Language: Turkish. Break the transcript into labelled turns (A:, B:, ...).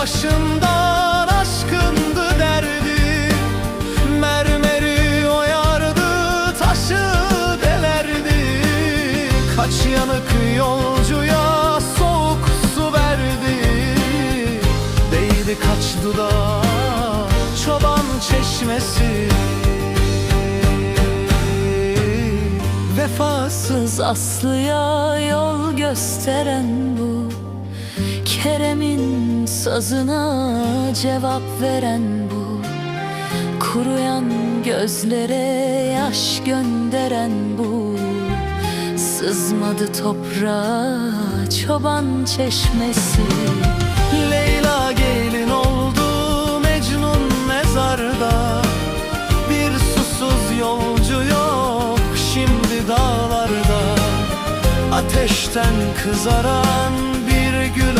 A: başından aşkındı derdi. Mermeri oyardı taşı delerdi. Kaç yanık yolcuya soğuk su verdi. Değdi kaç dudağa çoban çeşmesi. Vefasız
B: Aslıya yol gösteren bu Kerem'in sazına cevap veren bu. Kuruyan gözlere yaş gönderen bu. Sızmadı toprağa çoban çeşmesi.
A: Leyla gelin oldu Mecnun mezarda. Bir susuz yolcu yok şimdi dağlarda. Ateşten kızaran bir gül